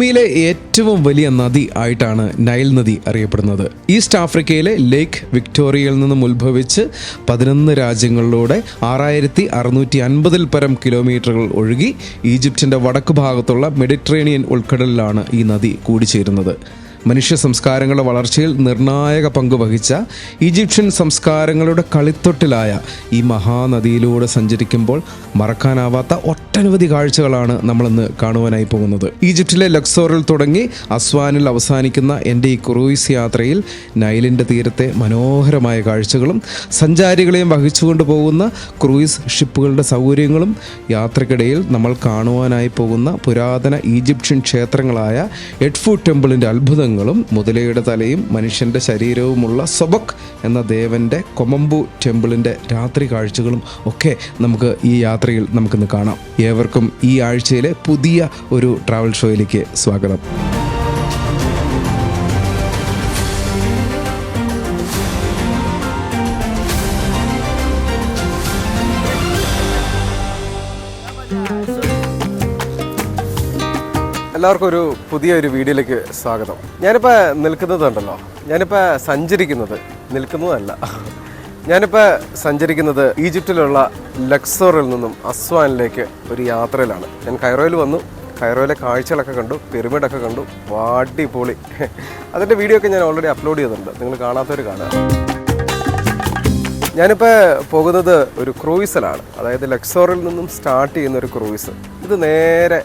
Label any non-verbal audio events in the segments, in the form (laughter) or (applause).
ഭൂമിയിലെ ഏറ്റവും വലിയ നദി ആയിട്ടാണ് നൈൽ നദി അറിയപ്പെടുന്നത്. ഈസ്റ്റ് ആഫ്രിക്കയിലെ ലേക്ക് വിക്ടോറിയയിൽ നിന്നും ഉത്ഭവിച്ച് പതിനൊന്ന് രാജ്യങ്ങളിലൂടെ ആറായിരത്തി അറുന്നൂറ്റി അൻപതിൽ പരം കിലോമീറ്ററുകൾ ഒഴുകി ഈജിപ്തിന്റെ വടക്ക് ഭാഗത്തുള്ള മെഡിറ്ററേനിയൻ ഉൾക്കടലിലാണ് ഈ നദി കൂടിച്ചേരുന്നത്. മനുഷ്യ സംസ്കാരങ്ങളുടെ വളർച്ചയിൽ നിർണായക പങ്ക് വഹിച്ച ഈജിപ്ഷ്യൻ സംസ്കാരങ്ങളുടെ കളിത്തൊട്ടിലായ ഈ മഹാനദിയിലൂടെ സഞ്ചരിക്കുമ്പോൾ മറക്കാനാവാത്ത ഒട്ടനവധി കാഴ്ചകളാണ് നമ്മളിന്ന് കാണുവാനായി പോകുന്നത്. ഈജിപ്തിലെ ലക്സോറിൽ തുടങ്ങി അസ്വാനിൽ അവസാനിക്കുന്ന എന്റെ ഈ ക്രൂയിസ് യാത്രയിൽ നൈലിന്റെ തീരത്തെ മനോഹരമായ കാഴ്ചകളും സഞ്ചാരികളെയും വഹിച്ചുകൊണ്ട് പോകുന്ന ക്രൂയിസ് ഷിപ്പുകളുടെ സൗകര്യങ്ങളും യാത്രക്കിടയിൽ നമ്മൾ കാണുവാനായി പോകുന്ന പുരാതന ഈജിപ്ഷ്യൻ ക്ഷേത്രങ്ങളായ എഡ്ഫു ടെമ്പിളിന്റെ അത്ഭുതങ്ങളും മുതലയുടെ തലയും മനുഷ്യന്റെ ശരീരവുമുള്ള സൊബക് എന്ന ദേവന്റെ കൊമമ്പു ടെമ്പിളിന്റെ രാത്രി കാഴ്ചകളും ഒക്കെ നമുക്ക് ഈ യാത്രയിൽ നമുക്കിന്ന് കാണാം. ഏവർക്കും ഈ ആഴ്ചയിലെ പുതിയ ഒരു ട്രാവൽ ഷോയിലേക്ക് സ്വാഗതം. എല്ലാവർക്കും ഒരു പുതിയൊരു വീഡിയോയിലേക്ക് സ്വാഗതം. ഞാനിപ്പോൾ നിൽക്കുന്നതുണ്ടല്ലോ ഞാനിപ്പോൾ സഞ്ചരിക്കുന്നത് നിൽക്കുന്നതല്ല. ഞാനിപ്പോൾ സഞ്ചരിക്കുന്നത് ഈജിപ്തിലുള്ള ലക്സോറിൽ നിന്നും അസ്വാനിലേക്ക് ഒരു യാത്രയിലാണ്. ഞാൻ കൈറോയിൽ വന്നു. കൈറോയിലെ കാഴ്ചകളൊക്കെ കണ്ടു പിരമിഡൊക്കെ കണ്ടു. വാടിപൊളി അതിന്റെ വീഡിയോ ഒക്കെ ഞാൻ ഓൾറെഡി അപ്ലോഡ് ചെയ്തിട്ടുണ്ട്. നിങ്ങൾ കാണാത്തവർ കാണുക. ഞാനിപ്പോൾ പോകുന്നത് ഒരു ക്രൂയിസിലാണ്. അതായത് ലക്സോറിൽ നിന്നും സ്റ്റാർട്ട് ചെയ്യുന്ന ഒരു ക്രൂയിസ്. ഇത് നേരെ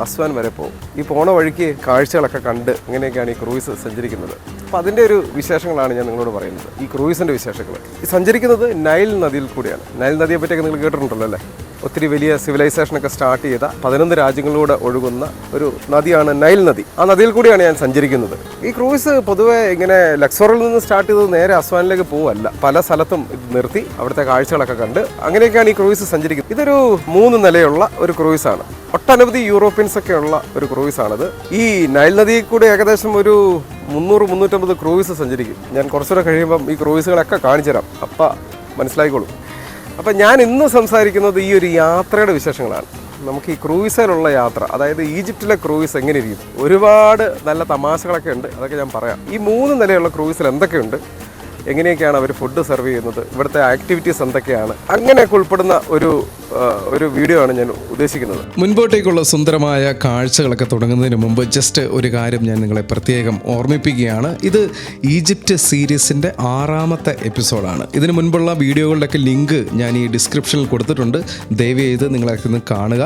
അസ്വാൻ വരെ പോകും. ഈ പോണ വഴിക്ക് കാഴ്ചകളൊക്കെ കണ്ട് ഇങ്ങനെയൊക്കെയാണ് ഈ ക്രൂയിസ് സഞ്ചരിക്കുന്നത്. അപ്പോൾ അതിന്റെ ഒരു വിശേഷങ്ങളാണ് ഞാൻ നിങ്ങളോട് പറയുന്നത്. ഈ ക്രൂയിസിന്റെ വിശേഷങ്ങൾ. ഈ സഞ്ചരിക്കുന്നത് നൈൽ നദിയിൽ കൂടിയാണ്. നൈൽ നദിയെ പറ്റിയൊക്കെ നിങ്ങൾ കേട്ടിട്ടുണ്ടല്ലോ അല്ലേ? ഒത്തിരി വലിയ സിവിലൈസേഷനൊക്കെ സ്റ്റാർട്ട് ചെയ്ത പതിനൊന്ന് രാജ്യങ്ങളിലൂടെ ഒഴുകുന്ന ഒരു നദിയാണ് നൈൽ നദി. ആ നദിയിൽ കൂടിയാണ് ഞാൻ സഞ്ചരിക്കുന്നത്. ഈ ക്രൂയിസ് പൊതുവെ ഇങ്ങനെ ലക്സോറിൽ നിന്ന് സ്റ്റാർട്ട് ചെയ്തത് നേരെ അസ്വാനിലേക്ക് പോവല്ല. പല സ്ഥലത്തും ഇത് നിർത്തി അവിടുത്തെ കാഴ്ചകളൊക്കെ കണ്ട് അങ്ങനെയൊക്കെയാണ് ഈ ക്രൂയിസ് സഞ്ചരിക്കുന്നത്. ഇതൊരു മൂന്ന് നിലയുള്ള ഒരു ക്രൂയിസാണ്. ഒട്ടനവധി യൂറോപ്യൻസ് ഒക്കെ ഉള്ള ഒരു ക്രൂയിസാണിത്. ഈ നൈൽ നദിയിൽ കൂടി ഏകദേശം ഒരു മുന്നൂറ് മുന്നൂറ്റമ്പത് ക്രൂയിസ് സഞ്ചരിക്കും. ഞാൻ കുറച്ചുകൂടെ കഴിയുമ്പം ഈ ക്രൂയിസുകളൊക്കെ കാണിച്ചു തരാം അപ്പം മനസ്സിലായിക്കോളും. അപ്പം ഞാൻ ഇന്ന് സംസാരിക്കുന്നത് ഈ ഒരു യാത്രയുടെ വിശേഷങ്ങളാണ്. നമുക്ക് ഈ ക്രൂയിസിലുള്ള യാത്ര അതായത് ഈജിപ്തിലെ ക്രൂയിസ് എങ്ങനെ ഇരിക്കും ഒരുപാട് നല്ല തമാശകളൊക്കെ ഉണ്ട് അതൊക്കെ ഞാൻ പറയാം. ഈ മൂന്ന് നിലയുള്ള ക്രൂയിസിൽ എന്തൊക്കെയുണ്ട്? എങ്ങനെയൊക്കെയാണ് അവർ ഫുഡ് സെർവ് ചെയ്യുന്നത്? ഇവിടുത്തെ ആക്ടിവിറ്റീസ് എന്തൊക്കെയാണ്? അങ്ങനെയൊക്കെ ഉൾപ്പെടുന്ന ഒരു ഒരു വീഡിയോ ആണ് ഞാൻ ഉദ്ദേശിക്കുന്നത്. മുൻപോട്ടേക്കുള്ള സുന്ദരമായ കാഴ്ചകളൊക്കെ തുടങ്ങുന്നതിന് മുമ്പ് ജസ്റ്റ് ഒരു കാര്യം ഞാൻ നിങ്ങളെ പ്രത്യേകം ഓർമ്മിപ്പിക്കുകയാണ്. ഇത് ഈജിപ്റ്റ് സീരീസിന്റെ ആറാമത്തെ എപ്പിസോഡാണ്. ഇതിന് മുൻപുള്ള വീഡിയോകളുടെയൊക്കെ ലിങ്ക് ഞാൻ ഈ ഡിസ്ക്രിപ്ഷനിൽ കൊടുത്തിട്ടുണ്ട്. ദയവ് ചെയ്ത് നിങ്ങളൊക്കെ ഒന്ന് കാണുക.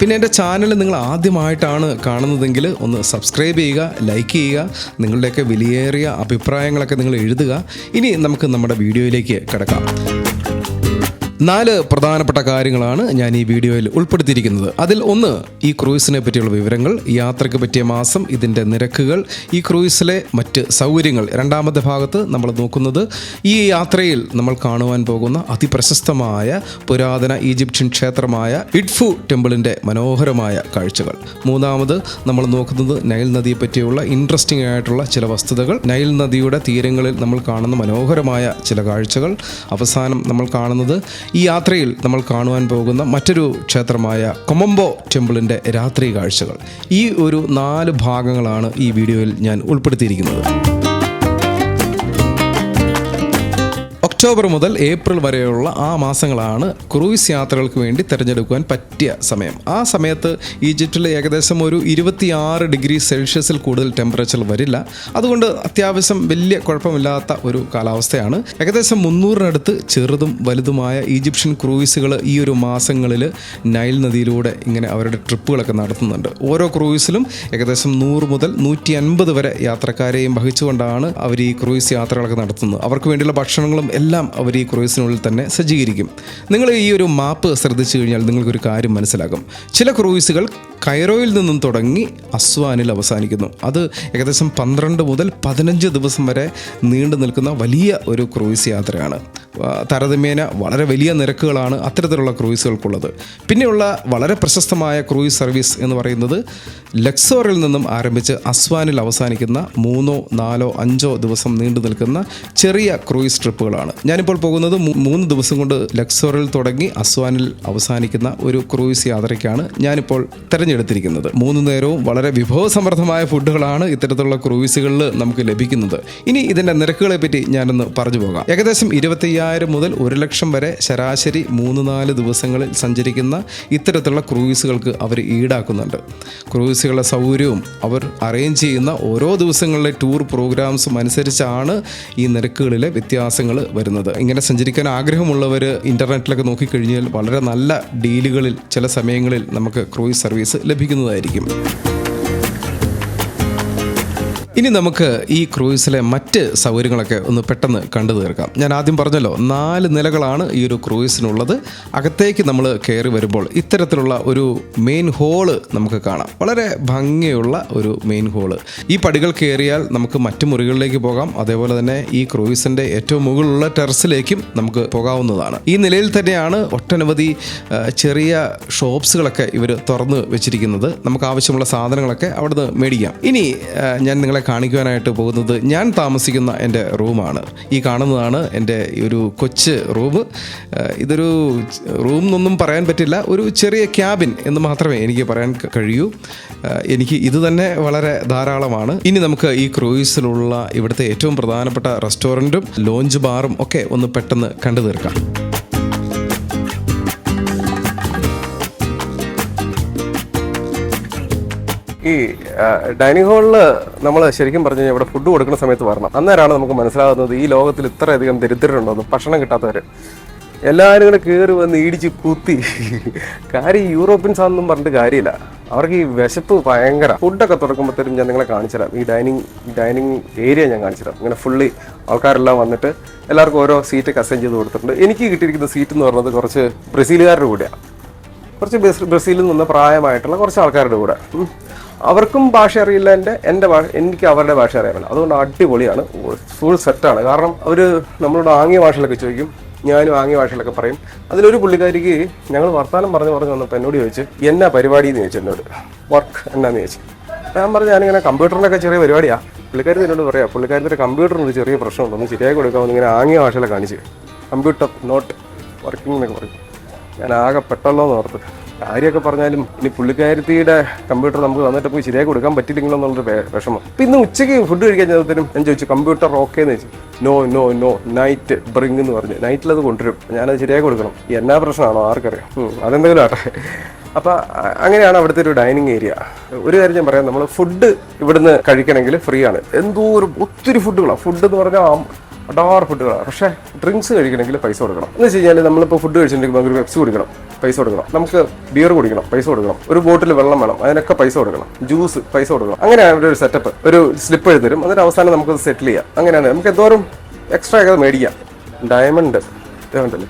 പിന്നെ എന്റെ ചാനൽ നിങ്ങൾ ആദ്യമായിട്ടാണ് കാണുന്നതെങ്കിൽ ഒന്ന് സബ്സ്ക്രൈബ് ചെയ്യുക ലൈക്ക് ചെയ്യുക നിങ്ങളുടെയൊക്കെ വിലയേറിയ അഭിപ്രായങ്ങളൊക്കെ നിങ്ങൾ എഴുതുക. ഇനി നമുക്ക് നമ്മുടെ വീഡിയോയിലേക്ക് കിടക്കാം. നാല് പ്രധാനപ്പെട്ട കാര്യങ്ങളാണ് ഞാൻ ഈ വീഡിയോയിൽ ഉൾപ്പെടുത്തിയിരിക്കുന്നത്. അതിൽ ഒന്ന് ഈ ക്രൂയിസിനെ പറ്റിയുള്ള വിവരങ്ങൾ യാത്രയ്ക്ക് പറ്റിയ മാസം ഇതിന്റെ നിരക്കുകൾ ഈ ക്രൂയിസിലെ മറ്റ് സൗകര്യങ്ങൾ. രണ്ടാമത്തെ ഭാഗത്ത് നമ്മൾ നോക്കുന്നത് ഈ യാത്രയിൽ നമ്മൾ കാണുവാൻ പോകുന്ന അതിപ്രശസ്തമായ പുരാതന ഈജിപ്ഷ്യൻ ക്ഷേത്രമായ ഇഡ്ഫു ടെമ്പിളിന്റെ മനോഹരമായ കാഴ്ചകൾ. മൂന്നാമത് നമ്മൾ നോക്കുന്നത് നൈൽ നദിയെ പറ്റിയുള്ള ഇൻട്രസ്റ്റിംഗ് ആയിട്ടുള്ള ചില വസ്തുതകൾ. നൈൽ നദിയുടെ തീരങ്ങളിൽ നമ്മൾ കാണുന്ന മനോഹരമായ ചില കാഴ്ചകൾ. അവസാനം നമ്മൾ കാണുന്നത് ഈ യാത്രയിൽ നമ്മൾ കാണുവാൻ പോകുന്ന മറ്റൊരു ക്ഷേത്രമായ കൊമംബോ ടെമ്പിളിന്റെ രാത്രി കാഴ്ചകൾ. ഈ ഒരു നാല് ഭാഗങ്ങളാണ് ഈ വീഡിയോയിൽ ഞാൻ ഉൾപ്പെടുത്തിയിരിക്കുന്നത്. ഒക്ടോബർ മുതൽ ഏപ്രിൽ വരെയുള്ള ആ മാസങ്ങളാണ് ക്രൂയിസ് യാത്രകൾക്ക് വേണ്ടി തിരഞ്ഞെടുക്കുവാൻ പറ്റിയ സമയം. ആ സമയത്ത് ഈജിപ്തിൽ ഏകദേശം ഒരു ഇരുപത്തിയാറ് ഡിഗ്രി സെൽഷ്യസിൽ കൂടുതൽ ടെമ്പറേച്ചർ വരില്ല. അതുകൊണ്ട് അത്യാവശ്യം വലിയ കുഴപ്പമില്ലാത്ത ഒരു കാലാവസ്ഥയാണ്. ഏകദേശം മുന്നൂറിനടുത്ത് ചെറുതും വലുതുമായ ഈജിപ്ഷ്യൻ ക്രൂയിസുകൾ ഈ ഒരു മാസങ്ങളിൽ നൈൽ നദിയിലൂടെ ഇങ്ങനെ അവരുടെ ട്രിപ്പുകളൊക്കെ നടത്തുന്നുണ്ട്. ഓരോ ക്രൂയിസിലും ഏകദേശം നൂറ് മുതൽ നൂറ്റി അൻപത് വരെ യാത്രക്കാരെയും വഹിച്ചുകൊണ്ടാണ് അവർ ഈ ക്രൂയിസ് യാത്രകളൊക്കെ നടത്തുന്നത്. അവർക്ക് വേണ്ടിയുള്ള ഭക്ഷണങ്ങളും എല്ലാം അവർ ഈ ക്രൂയിസിനുള്ളിൽ തന്നെ സജ്ജീകരിക്കും. നിങ്ങൾ ഈ ഒരു മാപ്പ് ശ്രദ്ധിച്ചു കഴിഞ്ഞാൽ നിങ്ങൾക്കൊരു കാര്യം മനസ്സിലാകും. ചില ക്രൂയിസുകൾ കൈറോയിൽ നിന്നും തുടങ്ങി അസ്വാനിൽ അവസാനിക്കുന്നു. അത് ഏകദേശം പന്ത്രണ്ട് മുതൽ പതിനഞ്ച് ദിവസം വരെ നീണ്ടു നിൽക്കുന്ന വലിയ ഒരു ക്രൂയിസ് യാത്രയാണ്. താരതമ്യേന വളരെ വലിയ നിരക്കുകളാണ് അത്തരത്തിലുള്ള ക്രൂയിസുകൾക്കുള്ളത്. പിന്നെയുള്ള വളരെ പ്രശസ്തമായ ക്രൂയിസ് സർവീസ് എന്ന് പറയുന്നത് ലക്സോറിൽ നിന്നും ആരംഭിച്ച് അസ്വാനിൽ അവസാനിക്കുന്ന മൂന്നോ നാലോ അഞ്ചോ ദിവസം നീണ്ടു നിൽക്കുന്ന ചെറിയ ക്രൂയിസ് ട്രിപ്പുകളാണ്. ആണ്. ഞാനിപ്പോൾ പോകുന്നത് മൂന്ന് ദിവസം കൊണ്ട് ലക്സോറിൽ തുടങ്ങി അസ്വാനിൽ അവസാനിക്കുന്ന ഒരു ക്രൂയിസ് യാത്രയ്ക്കാണ് ഞാനിപ്പോൾ തിരഞ്ഞെടുത്തിരിക്കുന്നത്. മൂന്ന് നേരവും വളരെ വിഭവസമൃദ്ധമായ ഫുഡുകളാണ് ഇത്തരത്തിലുള്ള ക്രൂയിസുകളിൽ നമുക്ക് ലഭിക്കുന്നത്. ഇനി ഇതിന്റെ നിരക്കുകളെ പറ്റി ഞാനൊന്ന് പറഞ്ഞു പോകാം. ഏകദേശം ഇരുപത്തയ്യായിരം മുതൽ ഒരു ലക്ഷം വരെ ശരാശരി മൂന്ന് നാല് ദിവസങ്ങളിൽ സഞ്ചരിക്കുന്ന ഇത്തരത്തിലുള്ള ക്രൂയിസുകൾക്ക് അവർ ഈടാക്കുന്നുണ്ട്. ക്രൂയിസുകളുടെ സൗകര്യവും അവർ അറേഞ്ച് ചെയ്യുന്ന ഓരോ ദിവസങ്ങളിലെ ടൂർ പ്രോഗ്രാംസും അനുസരിച്ചാണ് ഈ നിരക്കുകളിലെ വ്യത്യാസങ്ങൾ വരുന്നത്. ഇങ്ങനെ സഞ്ചരിക്കാൻ ആഗ്രഹമുള്ളവർ ഇന്റർനെറ്റിലൊക്കെ നോക്കിക്കഴിഞ്ഞാൽ വളരെ നല്ല ഡീലുകളിൽ ചില സമയങ്ങളിൽ നമുക്ക് ക്രൂയിസ് സർവീസ് ലഭിക്കുന്നതായിരിക്കും. ഇനി നമുക്ക് ഈ ക്രൂയിസിലെ മറ്റ് സൗകര്യങ്ങളൊക്കെ ഒന്ന് പെട്ടെന്ന് കണ്ടു തീർക്കാം. ഞാൻ ആദ്യം പറഞ്ഞല്ലോ നാല് നിലകളാണ് ഈ ഒരു ക്രൂയിസിനുള്ളത്. അകത്തേക്ക് നമ്മൾ കയറി വരുമ്പോൾ ഇത്തരത്തിലുള്ള ഒരു മെയിൻ ഹോൾ നമുക്ക് കാണാം. വളരെ ഭംഗിയുള്ള ഒരു മെയിൻ ഹോൾ ഈ പടികൾ കയറിയാൽ നമുക്ക് മറ്റു മുറികളിലേക്ക് പോകാം. അതേപോലെ തന്നെ ഈ ക്രൂയിസിന്റെ ഏറ്റവും മുകളിലുള്ള ടെറസിലേക്കും നമുക്ക് പോകാവുന്നതാണ്. ഈ നിലയിൽ തന്നെയാണ് ഒട്ടനവധി ചെറിയ ഷോപ്സുകളൊക്കെ ഇവർ തുറന്ന് വെച്ചിരിക്കുന്നത്. നമുക്ക് ആവശ്യമുള്ള സാധനങ്ങളൊക്കെ അവിടുന്ന് മേടിക്കാം. ഇനി ഞാൻ നിങ്ങളെ കാണിക്കുവാനായിട്ട് പോകുന്നത് ഞാൻ താമസിക്കുന്ന എന്റെ റൂമാണ്. ഈ കാണുന്നതാണ് എന്റെ ഒരു കൊച്ച് റൂം. ഇതൊരു റൂം എന്നൊന്നും പറയാൻ പറ്റില്ല. ഒരു ചെറിയ ക്യാബിൻ എന്ന് മാത്രമേ എനിക്ക് പറയാൻ കഴിയൂ. എനിക്ക് ഇത് തന്നെ വളരെ ധാരാളമാണ്. ഇനി നമുക്ക് ഈ ക്രൂയിസിലുള്ള ഇവിടുത്തെ ഏറ്റവും പ്രധാനപ്പെട്ട റെസ്റ്റോറന്റും ലോഞ്ച് ബാറും ഒക്കെ ഒന്ന് പെട്ടെന്ന് കണ്ടു തീർക്കാം. ഈ ഡൈനിങ് ഹാളിൽ നമ്മൾ ശരിക്കും പറഞ്ഞു കഴിഞ്ഞാൽ ഇവിടെ ഫുഡ് കൊടുക്കുന്ന സമയത്ത് വരണം. അന്നേരമാണ് നമുക്ക് മനസ്സിലാകുന്നത് ഈ ലോകത്തിൽ ഇത്രയധികം ദരിദ്രരുണ്ടോന്ന് ഭക്ഷണം കിട്ടാത്തവർ എല്ലാവരും കൂടെ കയറി വന്ന് ഇടിച്ച് കുത്തി. കാര്യം യൂറോപ്യൻസ് ആണെന്നും പറഞ്ഞിട്ട് കാര്യമില്ല. അവർക്ക് ഈ വിശപ്പ് ഭയങ്കര. ഫുഡൊക്കെ തുറക്കുമ്പോഴത്തേക്കും ഞാൻ നിങ്ങളെ കാണിച്ചുതരാം ഈ ഡൈനിങ് ഡൈനിങ് ഏരിയ ഞാൻ കാണിച്ചു തരാം. ഇങ്ങനെ ഫുള്ളി ആൾക്കാരെല്ലാം വന്നിട്ട് എല്ലാവർക്കും ഓരോ സീറ്റ് അസൈൻ ചെയ്ത് കൊടുത്തിട്ടുണ്ട്. എനിക്ക് കിട്ടിയിരിക്കുന്ന സീറ്റ് എന്ന് പറഞ്ഞത് കുറച്ച് ബ്രസീലുകാരുടെ കൂടെയാണ് കുറച്ച് ബ്രസീലിൽ നിന്ന് പ്രായമായിട്ടുള്ള കുറച്ച് ആൾക്കാരുടെ കൂടെ. അവർക്കും ഭാഷ അറിയില്ല എന്റെ എന്റെ ഭാഷ എനിക്ക് അവരുടെ ഭാഷ അറിയാമല്ലോ. അതുകൊണ്ട് അടിപൊളിയാണ്. ഫുൾ സെറ്റാണ് കാരണം അവർ നമ്മളോട് ആംഗ്യ ഭാഷയിലൊക്കെ ചോദിക്കും. ഞാനും ആംഗ്യ ഭാഷയിലൊക്കെ പറയും. അതിലൊരു പുള്ളിക്കാരിക്ക് ഞങ്ങൾ വർത്താനം പറഞ്ഞു പറഞ്ഞു വന്നപ്പോൾ എന്നോട് ചോദിച്ചു എന്നാ പരിപാടി? എന്ന് ചോദിച്ചു എന്നോട്. വർക്ക് എന്നാന്ന് ചോദിച്ചു. ഞാൻ പറഞ്ഞു ഞാനിങ്ങനെ കമ്പ്യൂട്ടറിനൊക്കെ ചെറിയ പരിപാടിയാണ് പുള്ളിക്കാരി എന്നോട് പറയാം പുള്ളിക്കാരത്തിന്റെ കമ്പ്യൂട്ടറിന് ഒരു ചെറിയ പ്രശ്നമുണ്ടെന്ന് ശരിയായി കൊടുക്കാമെന്ന് ഇങ്ങനെ ആംഗ്യ ഭാഷയിലെ കാണിച്ച്. കമ്പ്യൂട്ടർ നോട്ട് വർക്കിംഗ് എന്നൊക്കെ പറയും. ഞാൻ ആകെ പെട്ടല്ലോ എന്ന് ഓർത്ത് കാര്യമൊക്കെ പറഞ്ഞാലും ഇനി പുള്ളിക്കാരത്തിയുടെ കമ്പ്യൂട്ടർ നമുക്ക് തന്നിട്ട് പോയി ശരിയാക്കി കൊടുക്കാൻ പറ്റില്ലെങ്കിലോ എന്നുള്ളൊരു വിഷമം. അപ്പം ഇന്ന് ഉച്ചയ്ക്ക് ഫുഡ് കഴിക്കാൻ ചെന്നതിനും ഞാൻ ചോദിച്ചു കമ്പ്യൂട്ടർ ഓക്കെ എന്ന് ചോദിച്ചു. No no no night bring എന്ന് പറഞ്ഞു. നൈറ്റിൽ അത് കൊണ്ടുവരും. ഞാനത് ശരിയാക്കി കൊടുക്കണം. എന്നാ പ്രശ്നമാണോ? ആർക്കറിയാം. അതെന്തെങ്കിലും ആട്ടെ. അപ്പം അങ്ങനെയാണ് അവിടുത്തെ ഒരു ഡൈനിങ് ഏരിയ ഒരു കാര്യം ഞാൻ പറയാം നമ്മൾ ഫുഡ് ഇവിടുന്ന് കഴിക്കണമെങ്കിൽ ഫ്രീ ആണ്. എന്തോ ഒരു ഒത്തിരി ഫുഡുകളാണ് ഫുഡ് എന്ന് പറഞ്ഞാൽ അടാർ ഫുഡുകളാണ്. പക്ഷേ ഡ്രിങ്ക്സ് കഴിക്കണമെങ്കിൽ പൈസ കൊടുക്കണം. എന്ന് വെച്ച് കഴിഞ്ഞാൽ നമ്മളിപ്പോൾ ഫുഡ് കഴിച്ചിട്ടുണ്ടെങ്കിൽ നമുക്ക് പെപ്സി കുടിക്കണം പൈസ കൊടുക്കണം. നമുക്ക് ബിയർ കുടിക്കണം പൈസ കൊടുക്കണം. ഒരു ബോട്ടിൽ വെള്ളം വേണം അതിനൊക്കെ പൈസ കൊടുക്കണം. ജ്യൂസ് പൈസ കൊടുക്കണം. അങ്ങനെയാണ് ഒരു സെറ്റപ്പ് ഒരു സ്ലിപ്പ് എഴുതി തരും. എന്നിട്ട് അവസാനം നമുക്ക് സെറ്റിൽ ചെയ്യാം. അങ്ങനെയാണ്. നമുക്ക് എന്തോരം എക്സ്ട്രാ ഒക്കെ മേടിക്കാം. ഡയമണ്ട് ഇതുണ്ടല്ലേ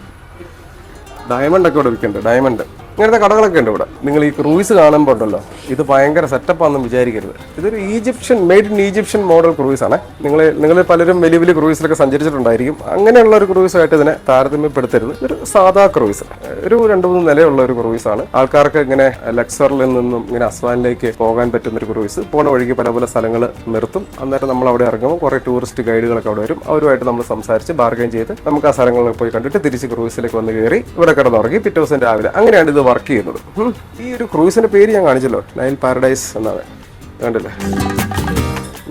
ഡയമണ്ട് ഒക്കെ ഇവിടെ വിൽക്കുന്നുണ്ട്. ഡയമണ്ട് ഇങ്ങനത്തെ കടകളൊക്കെ ഉണ്ട് ഇവിടെ. നിങ്ങൾ ഈ ക്രൂയിസ് കാണുമ്പോൾ ഉണ്ടല്ലോ ഇത് ഭയങ്കര സെറ്റപ്പാണെന്ന് വിചാരിക്കരുത്. ഇതൊരു Egyptian made in Egyptian model cruise ആണ്. നിങ്ങൾ നിങ്ങൾ പലരും വലിയ വലിയ ക്രൂയിസിലൊക്കെ സഞ്ചരിച്ചിട്ടുണ്ടായിരിക്കും. അങ്ങനെയുള്ള ഒരു ക്രൂയിസായിട്ട് ഇതിനെ താരതമ്യപ്പെടുത്തരുത്. ഒരു സാധാ ക്രൂയിസ് ഒരു രണ്ട് മൂന്ന് നിലയുള്ള ഒരു ക്രൂയിസ് ആണ്. ആൾക്കാർക്ക് ഇങ്ങനെ ലക്സറിൽ നിന്നും ഇങ്ങനെ അസ്വാനിലേക്ക് പോകാൻ പറ്റുന്ന ഒരു ക്രൂയിസ് പോണ വഴിക്ക് പല പല സ്ഥലങ്ങൾ നിർത്തും. അന്നേരം നമ്മൾ അവിടെ ഇറങ്ങുമ്പോൾ കുറേ ടൂറിസ്റ്റ് ഗൈഡുകളൊക്കെ അവിടെ വരും. അവരുമായിട്ട് നമ്മൾ സംസാരിച്ച് ബാർഗൈൻ ചെയ്ത് നമുക്ക് ആ സ്ഥലങ്ങളിൽ പോയി കണ്ടിട്ട് തിരിച്ച് ക്രൂയിസിലേക്ക് വന്ന് കയറി ഇവിടെ കിടന്നുറങ്ങി പിറ്റേ ദിവസം രാവിലെ. അങ്ങനെയാണ് ഇത് വർക്ക് ചെയ്യുന്നത്. ഈ ഒരു ക്രൂയിസിന്റെ പേര് ഞാൻ കാണിച്ചല്ലോ. നൈൽ പാരഡൈസ് എന്നാണ്. കണ്ടില്ലേ?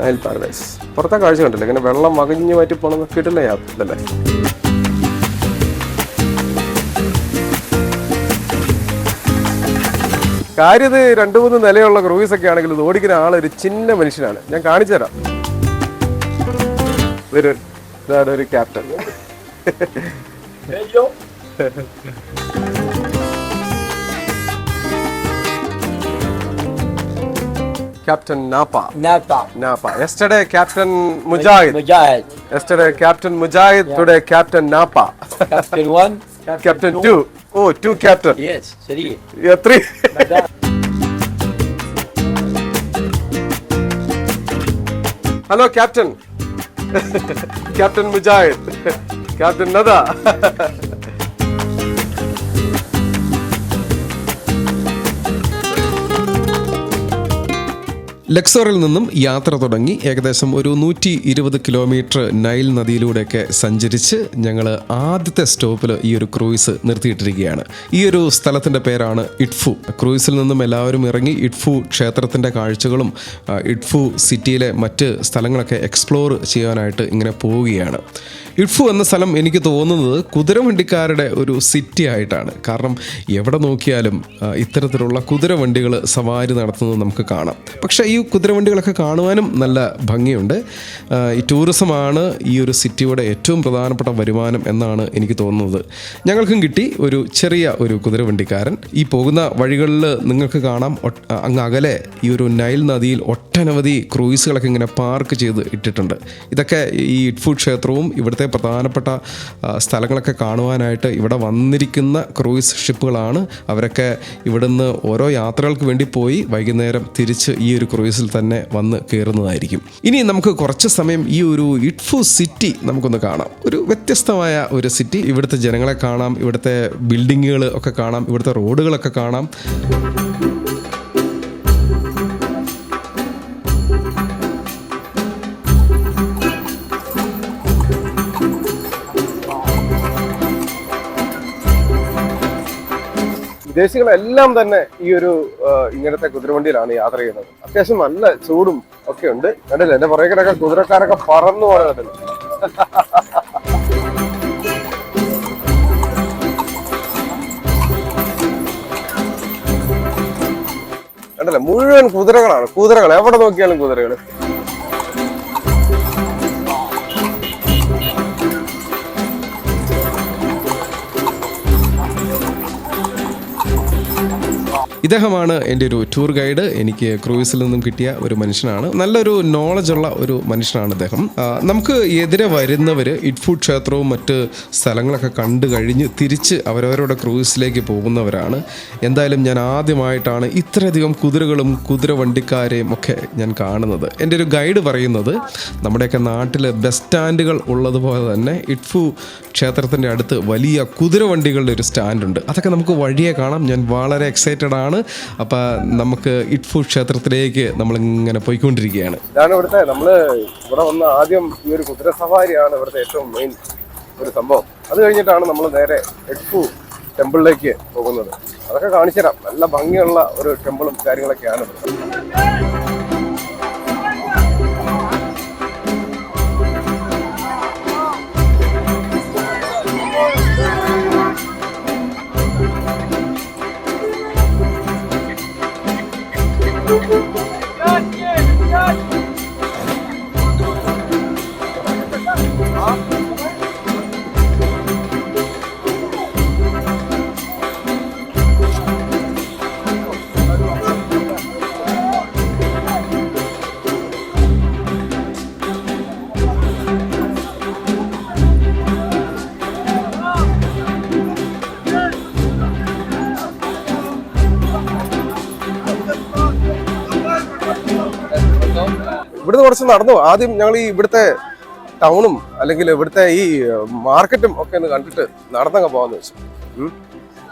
നൈൽ പാരഡൈസ് പുറത്തെ കാഴ്ച കണ്ടില്ലേ? ഇങ്ങനെ വെള്ളം മകഞ്ഞു മാറ്റി പോണെന്ന് കിട്ടില്ല യാത്രല്ലേ കാര്യത് രണ്ടു മൂന്ന് നിലയുള്ള ക്രൂയിസ് ഒക്കെ ആണെങ്കിൽ ഇത് ഓടിക്കുന്ന ആളൊരു ചിന്ന മനുഷ്യനാണ്. ഞാൻ കാണിച്ചു തരാം. ഒരു ഇതാണ് ഒരു captain (laughs) Captain Napa. Napa. Napa. Yesterday, Captain Mujahid. Mujahid. Yesterday, Captain Mujahid. Today, Captain Napa. Captain one. Captain, Captain two. two. Oh, two captains. Yes, three. Yeah, three. Hello, Captain. (laughs) Captain Mujahid. (laughs) Captain Nada. (laughs) ലക്സോറിൽ നിന്നും യാത്ര തുടങ്ങി ഏകദേശം ഒരു നൂറ്റി ഇരുപത് kilometre Nile നദിയിലൂടെയൊക്കെ സഞ്ചരിച്ച് ഞങ്ങൾ ആദ്യത്തെ സ്റ്റോപ്പിൽ ഈ ഒരു ക്രൂയിസ് നിർത്തിയിട്ടിരിക്കുകയാണ്. ഈ ഒരു സ്ഥലത്തിന്റെ പേരാണ് ഇഡ്ഫു. ക്രൂയിസിൽ നിന്നും എല്ലാവരും ഇറങ്ങി ഇഡ്ഫു ക്ഷേത്രത്തിന്റെ കാഴ്ചകളും ഇഡ്ഫു സിറ്റിയിലെ മറ്റ് സ്ഥലങ്ങളൊക്കെ എക്സ്പ്ലോർ ചെയ്യാനായിട്ട് ഇങ്ങനെ പോവുകയാണ്. ഇഡ്ഫു എന്ന സ്ഥലം എനിക്ക് തോന്നുന്നത് കുതിരവണ്ടിക്കാരുടെ ഒരു സിറ്റി ആയിട്ടാണ്. കാരണം എവിടെ നോക്കിയാലും ഇത്തരത്തിലുള്ള കുതിരവണ്ടികൾ സവാരി നടത്തുന്നത് നമുക്ക് കാണാം. പക്ഷേ ഈ കുതിരവണ്ടികളൊക്കെ കാണുവാനും നല്ല ഭംഗിയുണ്ട്. ഈ ടൂറിസമാണ് ഈ ഒരു സിറ്റിയുടെ ഏറ്റവും പ്രധാനപ്പെട്ട വരുമാനം എന്നാണ് എനിക്ക് തോന്നുന്നത്. ഞങ്ങൾക്കും കിട്ടി ഒരു ചെറിയ ഒരു കുതിരവണ്ടിക്കാരൻ. ഈ പോകുന്ന വഴികളിൽ നിങ്ങൾക്ക് കാണാം അങ്ങ് അകലെ ഈ ഒരു നൈൽ നദിയിൽ ഒട്ടനവധി ക്രൂയിസുകളൊക്കെ ഇങ്ങനെ പാർക്ക് ചെയ്ത് ഇട്ടിട്ടുണ്ട്. ഇതൊക്കെ ഈ ഇഡ്ഫു ക്ഷേത്രവും ഇവിടുത്തെ പ്രധാനപ്പെട്ട ആ, സ്ഥലങ്ങളൊക്കെ കാണുവാനായിട്ട് ഇവിടെ വന്നിരിക്കുന്ന ക്രൂയിസ് ഷിപ്പുകളാണ് അവരൊക്കെ ഇവിടുന്ന് ഓരോ യാത്രകൾക്ക് വേണ്ടി പോയി വൈകുന്നേരം തിരിച്ച് ഈ ഒരു ക്രൂയിസിൽ തന്നെ വന്ന് കയറുന്നതായിരിക്കും. ഇനി നമുക്ക് കുറച്ച് സമയം ഈ ഒരു ഇഡ്ഫു സിറ്റി നമുക്കൊന്ന് കാണാം. ഒരു വ്യത്യസ്തമായ ഒരു സിറ്റി. ഇവിടുത്തെ ജനങ്ങളെ കാണാം ഇവിടുത്തെ ബിൽഡിങ്ങുകൾ ഒക്കെ കാണാം ഇവിടുത്തെ റോഡുകളൊക്കെ കാണാം. വിദേശികളെല്ലാം തന്നെ ഈ ഒരു ഇങ്ങനത്തെ കുതിരവണ്ടിയിലാണ് യാത്ര ചെയ്യുന്നത്. അത്യാവശ്യം നല്ല ചൂടും ഒക്കെ ഉണ്ട്. കണ്ടില്ല? എന്റെ പുറകെ കിടക്കാൻ കുതിരക്കാരൊക്കെ പറന്നു കണ്ടില്ല കണ്ടില്ല? മുഴുവൻ കുതിരകളാണ്. കുതിരകൾ. എവിടെ നോക്കിയാലും കുതിരകൾ. ഇദ്ദേഹമാണ് എന്റെ ഒരു ടൂർ ഗൈഡ് എനിക്ക് ക്രൂയിസിൽ നിന്നും കിട്ടിയ ഒരു മനുഷ്യനാണ്. നല്ലൊരു നോളജുള്ള ഒരു മനുഷ്യനാണ് അദ്ദേഹം നമുക്ക് എതിരെ വരുന്നവർ ഇഡ്ഫു ക്ഷേത്രവും മറ്റ് സ്ഥലങ്ങളൊക്കെ കണ്ടു കഴിഞ്ഞ് തിരിച്ച് അവരവരുടെ ക്രൂയിസിലേക്ക് പോകുന്നവരാണ്. എന്തായാലും ഞാൻ ആദ്യമായിട്ടാണ് ഇത്രയധികം കുതിരകളും കുതിര വണ്ടിക്കാരെയും ഒക്കെ ഞാൻ കാണുന്നത്. എന്റെ ഒരു ഗൈഡ് പറയുന്നത് നമ്മുടെയൊക്കെ നാട്ടിൽ ബസ് സ്റ്റാൻഡുകൾ ഉള്ളതുപോലെ തന്നെ ഇഡ്ഫു ക്ഷേത്രത്തിന്റെ അടുത്ത് വലിയ കുതിരവണ്ടികളുടെ ഒരു സ്റ്റാൻഡുണ്ട് അതൊക്കെ നമുക്ക് വഴിയെ കാണാം. ഞാൻ വളരെ എക്സൈറ്റഡ് ആണ്. അപ്പോൾ നമുക്ക് ഇഡ്ഫു ക്ഷേത്രത്തിലേക്ക് നമ്മളിങ്ങനെ പോയിക്കൊണ്ടിരിക്കുകയാണ്. ഇതാണ് ഇവിടുത്തെ നമ്മൾ ഇവിടെ വന്ന ആദ്യം ഈ ഒരു കുതിര സവാരിയാണ് ഇവിടുത്തെ ഏറ്റവും മെയിൻ ഒരു സംഭവം. അത് കഴിഞ്ഞിട്ടാണ് നമ്മൾ നേരെ എഡ്ഫു ടെമ്പിളിലേക്ക് പോകുന്നത്. അതൊക്കെ കാണിച്ചു തരാം നല്ല ഭംഗിയുള്ള ഒരു ടെമ്പിളും കാര്യങ്ങളൊക്കെയാണ് ഇവിടെ. കുറച്ച് നടന്നു. ആദ്യം ഞങ്ങൾ ഈ ഇവിടുത്തെ ടൗണും അല്ലെങ്കിൽ ഇവിടുത്തെ ഈ മാർക്കറ്റും ഒക്കെ ഒന്ന് കണ്ടിട്ട് നടന്നങ്ങ് പോകാന്ന് വെച്ചു.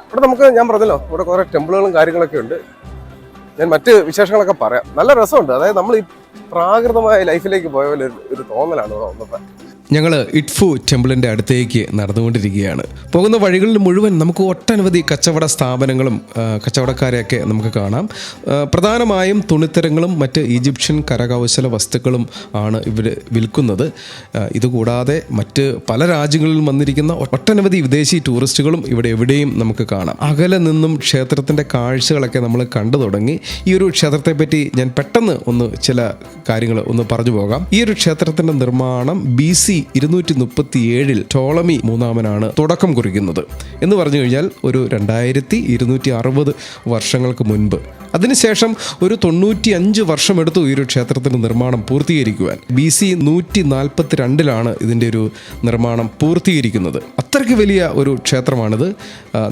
ഇവിടെ നമുക്ക് ഞാൻ പറഞ്ഞല്ലോ ഇവിടെ കുറെ ടെമ്പിളുകളും കാര്യങ്ങളൊക്കെ ഉണ്ട്. ഞാൻ മറ്റ് വിശേഷങ്ങളൊക്കെ പറയാം. നല്ല രസമുണ്ട്. അതായത് നമ്മൾ ഈ പ്രാകൃതമായ ലൈഫിലേക്ക് പോയ പോലെ ഒരു- തോന്നലാണ് ഇവിടെ വന്നപ്പോൾ ഞങ്ങൾ ഇറ്റ്ഫു ടെമ്പിളിന്റെ അടുത്തേക്ക് നടന്നുകൊണ്ടിരിക്കുകയാണ്. പോകുന്ന വഴികളിൽ മുഴുവൻ നമുക്ക് ഒട്ടനവധി കച്ചവട സ്ഥാപനങ്ങളും കച്ചവടക്കാരെയൊക്കെ നമുക്ക് കാണാം. പ്രധാനമായും തുണിത്തരങ്ങളും മറ്റ് ഈജിപ്ഷ്യൻ കരകൗശല വസ്തുക്കളും ആണ് ഇവർ വിൽക്കുന്നത്. ഇതുകൂടാതെ മറ്റ് പല രാജ്യങ്ങളിൽ വന്നിരിക്കുന്ന ഒട്ടനവധി വിദേശി ടൂറിസ്റ്റുകളും ഇവിടെ എവിടെയും നമുക്ക് കാണാം. അകലെ നിന്നും ക്ഷേത്രത്തിന്റെ കാഴ്ചകളൊക്കെ നമ്മൾ കണ്ടു തുടങ്ങി. ഈ ഒരു ക്ഷേത്രത്തെപ്പറ്റി ഞാൻ പെട്ടെന്ന് ഒന്ന് ചില കാര്യങ്ങൾ ഒന്ന് പറഞ്ഞു പോകാം. ഈ ഒരു ക്ഷേത്രത്തിന്റെ നിർമ്മാണം ബി സി ഇരുന്നൂറ്റി മുപ്പത്തി ഏഴിൽ ടോളമി മൂന്നാമനാണ് തുടക്കം കുറിക്കുന്നത്. എന്ന് പറഞ്ഞു കഴിഞ്ഞാൽ ഒരു രണ്ടായിരത്തി ഇരുന്നൂറ്റി അറുപത് വർഷങ്ങൾക്ക് മുൻപ്. അതിനുശേഷം ഒരു തൊണ്ണൂറ്റി അഞ്ച് വർഷമെടുത്തു ഈ ഒരു ക്ഷേത്രത്തിന്റെ നിർമ്മാണം പൂർത്തീകരിക്കുവാൻ. ബി സി നൂറ്റി നാൽപ്പത്തി രണ്ടിലാണ് ഇതിന്റെ ഒരു നിർമ്മാണം പൂർത്തീകരിക്കുന്നത്. അത്രയ്ക്ക് വലിയ ഒരു ക്ഷേത്രമാണിത്.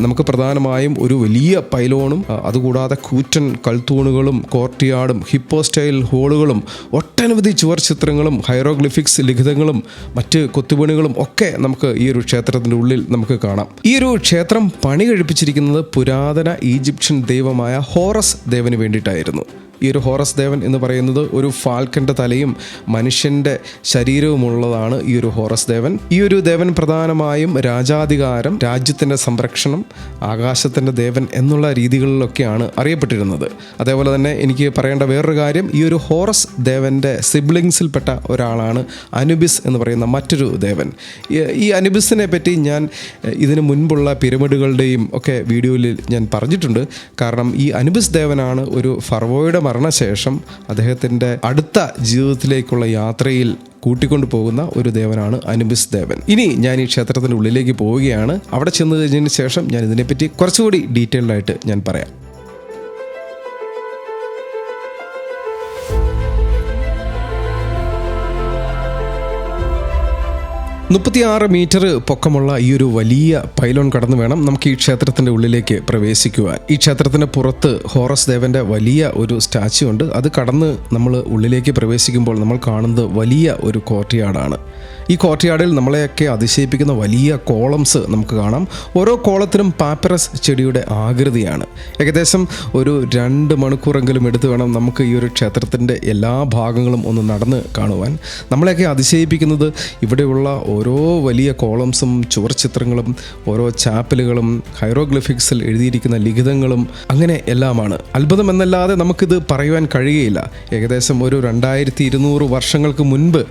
നമുക്ക് പ്രധാനമായും ഒരു വലിയ പൈലോണും അതുകൂടാതെ കൂറ്റൻ കൽത്തൂണുകളും കോർട്ടിയാർഡും ഹിപ്പോ സ്റ്റൈൽ ഹോളുകളും ഒട്ടനവധി ചുവർ ചിത്രങ്ങളും ഹൈറോഗ്ലിഫിക്സ് ലിഖിതങ്ങളും മറ്റ് കൊത്തുപണികളും ഒക്കെ നമുക്ക് ഈ ഒരു ക്ഷേത്രത്തിന്റെ ഉള്ളിൽ നമുക്ക് കാണാം. ഈ ഒരു ക്ഷേത്രം പണി കഴിപ്പിച്ചിരിക്കുന്നത് പുരാതന ഈജിപ്ഷ്യൻ ദൈവമായ ഹോറസ് ദേവന് വേണ്ടിയിട്ടായിരുന്നു. ഈ ഒരു ഹോറസ് ദേവൻ എന്ന് പറയുന്നത് ഒരു ഫാൽക്കന്റെ തലയും മനുഷ്യന്റെ ശരീരവുമുള്ളതാണ് ഈ ഒരു ഹോറസ് ദേവൻ. ഈ ഒരു ദേവൻ പ്രധാനമായും രാജാധികാരം രാജ്യത്തിന്റെ സംരക്ഷണം ആകാശത്തിന്റെ ദേവൻ എന്നുള്ള രീതികളിലൊക്കെയാണ് അറിയപ്പെട്ടിരുന്നത്. അതേപോലെ തന്നെ എനിക്ക് പറയേണ്ട വേറൊരു കാര്യം ഈ ഒരു ഹോറസ് ദേവന്റെ സിബ്ലിങ്സിൽപ്പെട്ട ഒരാളാണ് അനുബിസ് എന്ന് പറയുന്ന മറ്റൊരു ദേവൻ. ഈ- അനുബിസിനെ പറ്റി ഞാൻ ഇതിനു മുൻപുള്ള പിരമിഡുകളുടെയും ഒക്കെ വീഡിയോയിൽ ഞാൻ പറഞ്ഞിട്ടുണ്ട്. കാരണം ഈ അനുബിസ് ദേവനാണ് ഒരു ഫർവോയുടെ മരണശേഷം അദ്ദേഹത്തിന്റെ അടുത്ത ജീവിതത്തിലേക്കുള്ള യാത്രയിൽ കൂട്ടിക്കൊണ്ടു പോകുന്ന ഒരു ദേവനാണ് അനുബിസ് ദേവൻ. ഇനി ഞാൻ ഈ ക്ഷേത്രത്തിന്റെ ഉള്ളിലേക്ക് പോവുകയാണ്. അവിടെ ചെന്ന് കഴിഞ്ഞതിന് ശേഷം ഞാൻ ഇതിനെപ്പറ്റി കുറച്ചുകൂടി ഡീറ്റെയിൽഡായിട്ട് ഞാൻ പറയാം. മുപ്പത്തിയാറ് മീറ്റർ പൊക്കമുള്ള ഈ ഒരു വലിയ പൈലോൺ കടന്നു വേണം നമുക്ക് ഈ ക്ഷേത്രത്തിന്റെ ഉള്ളിലേക്ക് പ്രവേശിക്കുവാൻ. ഈ ക്ഷേത്രത്തിന് പുറത്ത് ഹോറസ് ദേവന്റെ വലിയ ഒരു സ്റ്റാച്ചു ഉണ്ട്. അത് കടന്ന് നമ്മൾ ഉള്ളിലേക്ക് പ്രവേശിക്കുമ്പോൾ നമ്മൾ കാണുന്നത് വലിയ ഒരു കോർട്ട്യാർഡാണ്. ഈ കോർട്ട്യാർഡിൽ നമ്മളെയൊക്കെ അതിശയിപ്പിക്കുന്ന വലിയ കോളംസ് നമുക്ക് കാണാം. ഓരോ കോളത്തിനും പാപ്പറസ് ചെടിയുടെ ആകൃതിയാണ്. ഏകദേശം ഒരു രണ്ട് മണിക്കൂറെങ്കിലും എടുത്തു വേണം നമുക്ക് ഈ ഒരു ക്ഷേത്രത്തിന്റെ എല്ലാ ഭാഗങ്ങളും ഒന്ന് നടന്ന് കാണുവാൻ. നമ്മളെയൊക്കെ അതിശയിപ്പിക്കുന്നത് ഇവിടെയുള്ള ഓരോ വലിയ കോളംസും ചുവർച്ചിത്രങ്ങളും ഓരോ ചാപ്പലുകളും ഹൈറോഗ്ലിഫിക്സിൽ എഴുതിയിരിക്കുന്ന ലിഖിതങ്ങളും അങ്ങനെ എല്ലാമാണ്. അത്ഭുതം എന്നല്ലാതെ നമുക്കിത് പറയുവാൻ കഴിയുകയില്ല. ഏകദേശം ഒരു രണ്ടായിരത്തി ഇരുന്നൂറ് വർഷങ്ങൾക്ക് മുൻപ്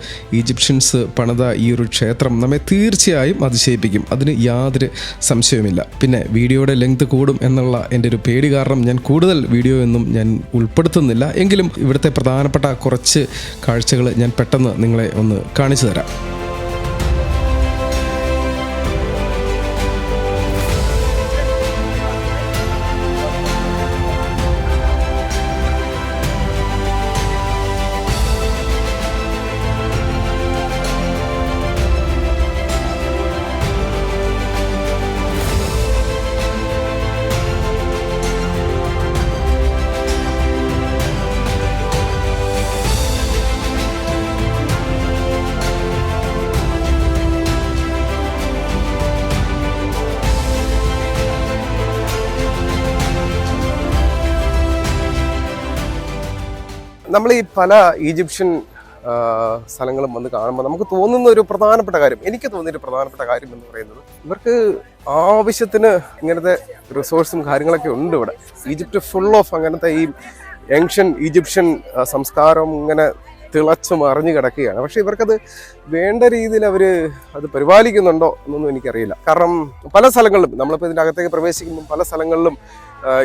ഈജിപ്ഷ്യൻസ് പണിത ഈ ഒരു ക്ഷേത്രം നമ്മെ തീർച്ചയായും അതിശയിപ്പിക്കും. അതിന് യാതൊരു സംശയവുമില്ല. പിന്നെ വീഡിയോയുടെ ലെങ്ത് കൂടും എന്നുള്ള എന്റെ ഒരു പേടി കാരണം ഞാൻ കൂടുതൽ വീഡിയോ ഒന്നും ഞാൻ ഉൾപ്പെടുത്തുന്നില്ല. എങ്കിലും ഇവിടുത്തെ പ്രധാനപ്പെട്ട കുറച്ച് കാഴ്ചകൾ ഞാൻ പെട്ടെന്ന് നിങ്ങളെ ഒന്ന് കാണിച്ചു തരാം. നമ്മൾ ഈ പല ഈജിപ്ഷ്യൻ സ്ഥലങ്ങളും വന്ന് കാണുമ്പോൾ നമുക്ക് തോന്നുന്ന ഒരു പ്രധാനപ്പെട്ട കാര്യം എനിക്ക് തോന്നിയ ഒരു പ്രധാനപ്പെട്ട കാര്യം എന്ന് പറയുന്നത് ഇവർക്ക് ആവശ്യത്തിന് ഇങ്ങനത്തെ റിസോഴ്സും കാര്യങ്ങളൊക്കെ ഉണ്ട് ഇവിടെ. ഈജിപ്റ്റ് ഫുൾ ഓഫ് അങ്ങനത്തെ ഈ ഏൻഷ്യൻ ഈജിപ്ഷ്യൻ സംസ്കാരം ഇങ്ങനെ തിളച്ചു മറിഞ്ഞു കിടക്കുകയാണ്. പക്ഷെ ഇവർക്കത് വേണ്ട രീതിയിൽ അവർ അത് പരിപാലിക്കുന്നുണ്ടോ എന്നൊന്നും എനിക്കറിയില്ല. കാരണം പല സ്ഥലങ്ങളിലും നമ്മളിപ്പോൾ ഇതിന്റെ അകത്തേക്ക് പ്രവേശിക്കുമ്പോൾ പല സ്ഥലങ്ങളിലും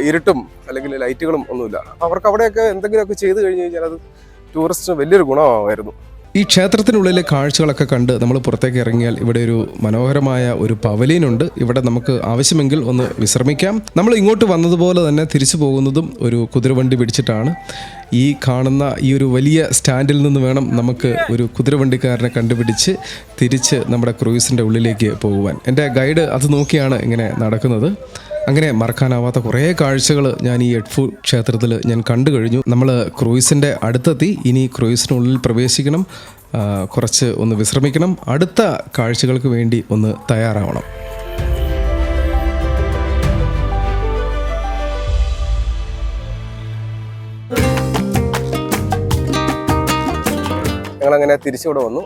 ഇരുട്ടും അല്ലെങ്കിൽ ലൈറ്റുകളും ഒന്നുമില്ല. അവർക്ക് അവിടെയൊക്കെ എന്തെങ്കിലുമൊക്കെ ചെയ്തു കഴിഞ്ഞു കഴിഞ്ഞാൽ അത് ടൂറിസ്റ്റിന് വലിയൊരു ഗുണമായിരുന്നു ഈ ക്ഷേത്രത്തിനുള്ളിലെ കാഴ്ചകളൊക്കെ കണ്ട് നമ്മൾ പുറത്തേക്ക് ഇറങ്ങിയാൽ ഇവിടെ ഒരു മനോഹരമായ ഒരു പവലീനുണ്ട് ഇവിടെ നമുക്ക് ആവശ്യമെങ്കിൽ ഒന്ന് വിശ്രമിക്കാം. നമ്മൾ ഇങ്ങോട്ട് വന്നതുപോലെ തന്നെ തിരിച്ചു പോകുന്നതും ഒരു കുതിരവണ്ടി പിടിച്ചിട്ടാണ്. ഈ കാണുന്ന ഈ ഒരു വലിയ സ്റ്റാൻഡിൽ നിന്ന് വേണം നമുക്ക് ഒരു കുതിരവണ്ടിക്കാരനെ കണ്ടുപിടിച്ച് തിരിച്ച് നമ്മുടെ ക്രൂയിസിന്റെ ഉള്ളിലേക്ക് പോകുവാൻ. എന്റെ ഗൈഡ് അത് നോക്കിയാണ് ഇങ്ങനെ നടക്കുന്നത്. അങ്ങനെ മറക്കാനാവാത്ത കുറേ കാഴ്ചകൾ ഞാൻ ഈ എഡ്ഫു ക്ഷേത്രത്തിൽ ഞാൻ കണ്ടു കഴിഞ്ഞു. നമ്മൾ ക്രൂയിസിന്റെ അടുത്തെത്തി. ഇനി ക്രൂയിസിനുള്ളിൽ പ്രവേശിക്കണം. കുറച്ച് ഒന്ന് വിശ്രമിക്കണം. അടുത്ത കാഴ്ചകൾക്ക് വേണ്ടി ഒന്ന് തയ്യാറാവണം. ഞങ്ങളങ്ങനെ തിരിച്ചിവിടെ വന്നു.